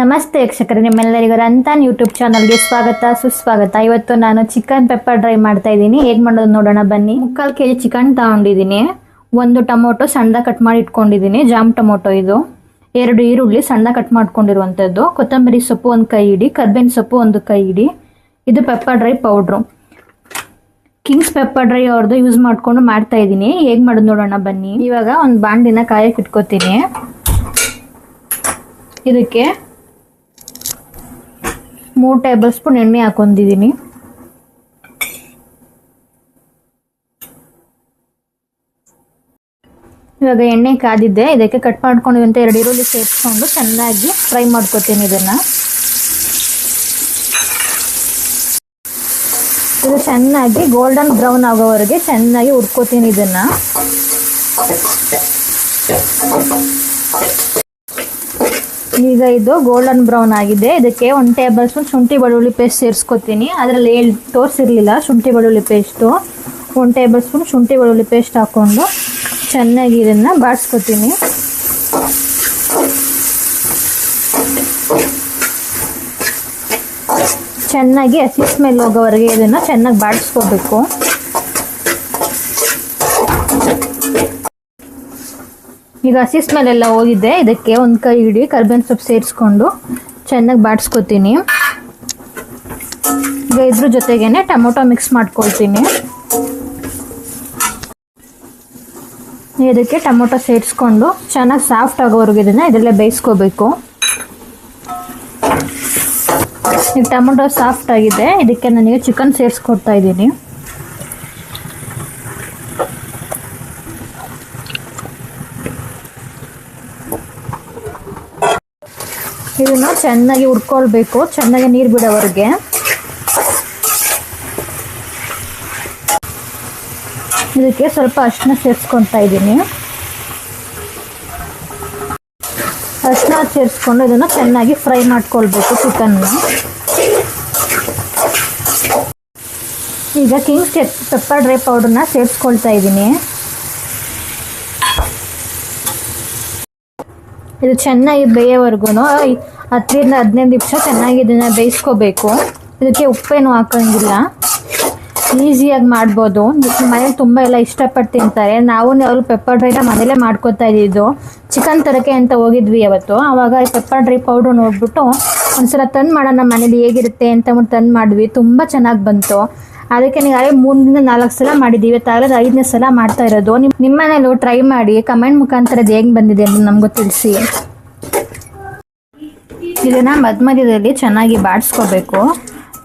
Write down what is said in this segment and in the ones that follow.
ನಮಸ್ತೆ ವೀಕ್ಷಕರೇ, ನಿಮ್ಮೆಲ್ಲರಿಗೂ ರಂತಾನ್ ಯೂಟ್ಯೂಬ್ ಚಾನಲ್ಗೆ ಸ್ವಾಗತ, ಸುಸ್ವಾಗತ. ಇವತ್ತು ನಾನು ಚಿಕನ್ ಪೆಪ್ಪರ್ ಡ್ರೈ ಮಾಡ್ತಾ ಇದ್ದೀನಿ. ಹೇಗೆ ಮಾಡೋದು ನೋಡೋಣ, ಬನ್ನಿ. ಮುಕ್ಕಾಲು ಕೆ ಜಿ ಚಿಕನ್ ತಗೊಂಡಿದ್ದೀನಿ. ಒಂದು ಟೊಮೊಟೊ ಸಣ್ಣದಾಗ ಕಟ್ ಮಾಡಿ ಇಟ್ಕೊಂಡಿದ್ದೀನಿ. ಜಾಮ್ ಟೊಮೊಟೊ ಇದು. ಎರಡು ಈರುಳ್ಳಿ ಸಣ್ಣ ಕಟ್ ಮಾಡ್ಕೊಂಡಿರುವಂಥದ್ದು. ಕೊತ್ತಂಬರಿ ಸೊಪ್ಪು ಒಂದು ಕೈ ಇಡಿ, ಕರ್ಬೇವಿನ ಸೊಪ್ಪು ಒಂದು ಕೈ ಇಡಿ. ಇದು pepper dry powder. Kings pepper dry ಅವ್ರದ್ದು ಯೂಸ್ ಮಾಡಿಕೊಂಡು ಮಾಡ್ತಾ ಇದ್ದೀನಿ. ಹೇಗೆ ಮಾಡೋದು ನೋಡೋಣ, ಬನ್ನಿ. ಇವಾಗ ಒಂದು ಬಾಂಡಿನ ಕಾಯಕ್ಕೆ ಇಟ್ಕೋತೀನಿ. ಇದಕ್ಕೆ ಮೂರು ಟೇಬಲ್ ಸ್ಪೂನ್ ಎಣ್ಣೆ ಹಾಕೊಂಡಿದ್ದೀನಿ. ಇವಾಗ ಎಣ್ಣೆ ಕಾದಿದ್ದೆ, ಇದಕ್ಕೆ ಕಟ್ ಮಾಡ್ಕೊಂಡಿರುವಂಥ ಎರಡು ಈರುಳ್ಳಿ ಸೇರಿಸ್ಕೊಂಡು ಚೆನ್ನಾಗಿ ಫ್ರೈ ಮಾಡ್ಕೊತೀನಿ ಇದನ್ನು. ಇದು ಚೆನ್ನಾಗಿ ಗೋಲ್ಡನ್ ಬ್ರೌನ್ ಆಗೋವರೆಗೆ ಚೆನ್ನಾಗಿ ಹುರ್ಕೋತೀನಿ ಇದನ್ನು. ಈಗ ಇದು ಗೋಲ್ಡನ್ ಬ್ರೌನ್ ಆಗಿದೆ. ಇದಕ್ಕೆ ಒಂದು ಟೇಬಲ್ ಸ್ಪೂನ್ ಶುಂಠಿ ಬೆಳ್ಳುಳ್ಳಿ ಪೇಸ್ಟ್ ಸೇರಿಸ್ಕೊತೀನಿ. ಅದರಲ್ಲಿ ಹೇಳಿ ತೋರಿಸಿರ್ಲಿಲ್ಲ ಶುಂಠಿ ಬೆಳ್ಳುಳ್ಳಿ ಪೇಸ್ಟು ಒಂದು ಟೇಬಲ್ ಸ್ಪೂನ್ ಶುಂಠಿ ಬೆಳ್ಳುಳ್ಳಿ ಪೇಸ್ಟ್ ಹಾಕ್ಕೊಂಡು ಚೆನ್ನಾಗಿ ಇದನ್ನು ಬಾಡಿಸ್ಕೊತೀನಿ ಚೆನ್ನಾಗಿ ಹಸಿ ಸ್ಮೆಲ್ ಹೋಗೋವರೆಗೆ ಇದನ್ನು ಚೆನ್ನಾಗಿ ಬಾಡಿಸ್ಕೋಬೇಕು ಈಗ ಹಸಿ ಮೇಲೆಲ್ಲ ಹೋಗಿದ್ದೆ ಹೋಗಿದೆ ಇದಕ್ಕೆ ಒಂದು ಕೈ ಹಿಡಿ ಕರ್ಬೇವಿನ ಸೊಪ್ಪು ಸೇರಿಸ್ಕೊಂಡು ಚೆನ್ನಾಗಿ ಬಾಡಿಸ್ಕೊತೀನಿ ಈಗ ಇದ್ರ ಜೊತೆಗೇನೆ ಟೊಮೊಟೊ ಮಿಕ್ಸ್ ಮಾಡ್ಕೊಳ್ತೀನಿ. ಇದಕ್ಕೆ ಟೊಮೊಟೊ ಸೇರಿಸ್ಕೊಂಡು ಚೆನ್ನಾಗಿ ಸಾಫ್ಟ್ ಆಗೋವರೆಗೆ ಇದನ್ನು ಇದರಲ್ಲೇ ಬೇಯಿಸ್ಕೋಬೇಕು. ಈಗ ಟೊಮೊಟೊ ಸಾಫ್ಟ್ ಆಗಿದೆ. ಇದಕ್ಕೆ ನನಗೆ ಚಿಕನ್ ಸೇರಿಸ್ಕೊಡ್ತಾ ಇದ್ದೀನಿ. ಇದನ್ನು ಚೆನ್ನಾಗಿ ಹುರ್ಕೊಳ್ಬೇಕು, ಚೆನ್ನಾಗಿ ನೀರು ಬಿಡೋವರೆಗೆ. ಇದಕ್ಕೆ ಸ್ವಲ್ಪ ಅರಿಶಿನ ಸೇರಿಸ್ಕೊತಾ ಇದ್ದೀನಿ. ಅರಿಶಿನ ಸೇರಿಸ್ಕೊಂಡು ಇದನ್ನು ಚೆನ್ನಾಗಿ ಫ್ರೈ ಮಾಡ್ಕೊಳ್ಬೇಕು ಚಿಕನ್ನ ಈಗ ಕಿಂಗ್ಸ್ ಪೆಪ್ಪರ್ ಡ್ರೈ ಪೌಡರ್ನ ಸೇರಿಸ್ಕೊಳ್ತಾ ಇದ್ದೀನಿ. ಇದು ಚೆನ್ನಾಗಿ ಬೇಯೋವರೆಗೂ ಹತ್ತರಿಂದ ಹದಿನೈದು ನಿಮಿಷ ಚೆನ್ನಾಗಿ ಇದನ್ನು ಬೇಯಿಸ್ಕೋಬೇಕು. ಇದಕ್ಕೆ ಉಪ್ಪೇನು ಹಾಕೋಂಗಿಲ್ಲ. ಈಸಿಯಾಗಿ ಮಾಡ್ಬೋದು. ಮನೇಲಿ ತುಂಬ ಎಲ್ಲ ಇಷ್ಟಪಟ್ಟು ತಿಂತಾರೆ. ನಾವು ಅವರು ಪೆಪ್ಪರ್ ಡ್ರೈನ ಮನೇಲೇ ಮಾಡ್ಕೊತಾ ಇದ್ದಿದ್ದು ಚಿಕನ್ ತರಕೆ ಅಂತ ಹೋಗಿದ್ವಿ ಅವತ್ತು ಆವಾಗ ಪೆಪ್ಪರ್ ಡ್ರೈ ಪೌಡ್ರ್ ನೋಡ್ಬಿಟ್ಟು ಒಂದ್ಸಲ ತಂದು ಮಾಡೋಣ ಮನೇಲಿ ಹೇಗಿರುತ್ತೆ ಅಂತ ತಂದು ಮಾಡಿದ್ವಿ. ತುಂಬ ಚೆನ್ನಾಗಿ ಬಂತು. ಅದಕ್ಕೆ ನೀವು ಅದೇ ಮೂರರಿಂದ ನಾಲ್ಕು ಸಲ ಮಾಡಿದ್ದೀವಿ ತಾರದ ಐದನೇ ಸಲ ಮಾಡ್ತಾ ಇರೋದು ನಿಮ್ಮ ನಿಮ್ಮ ಮನೇಲೂ ಟ್ರೈ ಮಾಡಿ ಕಮೆಂಟ್ ಮುಖಾಂತರ ಅದು ಹೆಂಗೆ ಬಂದಿದೆ ಅಂತ ನಮಗೂ ತಿಳಿಸಿ. ಇದನ್ನು ಮಧ್ಯ ಮಧ್ಯದಲ್ಲಿ ಚೆನ್ನಾಗಿ ಬಾಡಿಸ್ಕೋಬೇಕು.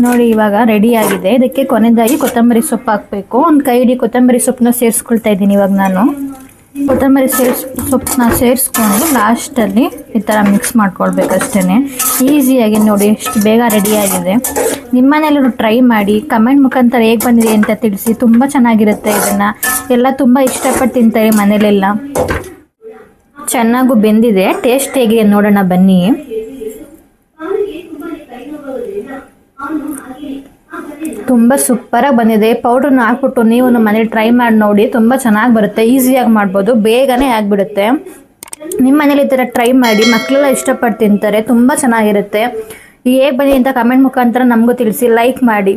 ನೋಡಿ, ಇವಾಗ ರೆಡಿ ಆಗಿದೆ. ಇದಕ್ಕೆ ಕೊನೆದಾಗಿ ಕೊತ್ತಂಬರಿ ಸೊಪ್ಪು ಹಾಕಬೇಕು. ಒಂದು ಕೈ ಹಿಡಿ ಕೊತ್ತಂಬರಿ ಸೊಪ್ಪನ್ನ ಸೇರಿಸ್ಕೊಳ್ತಾ ಇದ್ದೀನಿ ಇವಾಗ ನಾನು. ಕೊತ್ತಂಬರಿ ಸೇರಿಸ್, ಸೊಪ್ಪನ್ನ ಸೇರಿಸ್ಕೊಂಡು ಲಾಸ್ಟಲ್ಲಿ ಈ ಥರ ಮಿಕ್ಸ್ ಮಾಡ್ಕೊಳ್ಬೇಕಷ್ಟೇ ಈಸಿಯಾಗಿ ನೋಡಿ, ಎಷ್ಟು ಬೇಗ ರೆಡಿಯಾಗಿದೆ ನಿಮ್ಮನೇಲೂ ಟ್ರೈ ಮಾಡಿ ಕಮೆಂಟ್ ಮುಖಾಂತರ ಹೇಗೆ ಬಂದಿದೆ ಅಂತ ತಿಳಿಸಿ, ತುಂಬ ಚೆನ್ನಾಗಿರುತ್ತೆ ಇದನ್ನು. ಎಲ್ಲ ತುಂಬ ಇಷ್ಟಪಟ್ಟು ತಿಂತಾರೆ ಮನೇಲೆಲ್ಲ. ಚೆನ್ನಾಗೂ ಬೆಂದಿದೆ. ಟೇಸ್ಟ್ ಹೇಗಿದೆ ನೋಡೋಣ ಬನ್ನಿ. ತುಂಬ ಸೂಪರಾಗಿ ಬಂದಿದೆ. ಪೌಡ್ರನ್ನ ಹಾಕ್ಬಿಟ್ಟು ನೀವು ಮನೇಲಿ ಟ್ರೈ ಮಾಡಿ ನೋಡಿ, ತುಂಬ ಚೆನ್ನಾಗಿ ಬರುತ್ತೆ. ಈಸಿಯಾಗಿ ಮಾಡ್ಬೋದು. ಬೇಗನೆ ಆಗಿಬಿಡುತ್ತೆ. ನಿಮ್ಮ ಮನೇಲಿ ಈ ಥರ ಟ್ರೈ ಮಾಡಿ ಮಕ್ಕಳೆಲ್ಲ ಇಷ್ಟಪಟ್ಟು ತಿಂತಾರೆ. ತುಂಬ ಚೆನ್ನಾಗಿರುತ್ತೆ. ಹೇಗೆ ಬನ್ನಿ ಅಂತ ಕಮೆಂಟ್ ಮುಖಾಂತರ ನಮಗೂ ತಿಳಿಸಿ ಲೈಕ್ ಮಾಡಿ.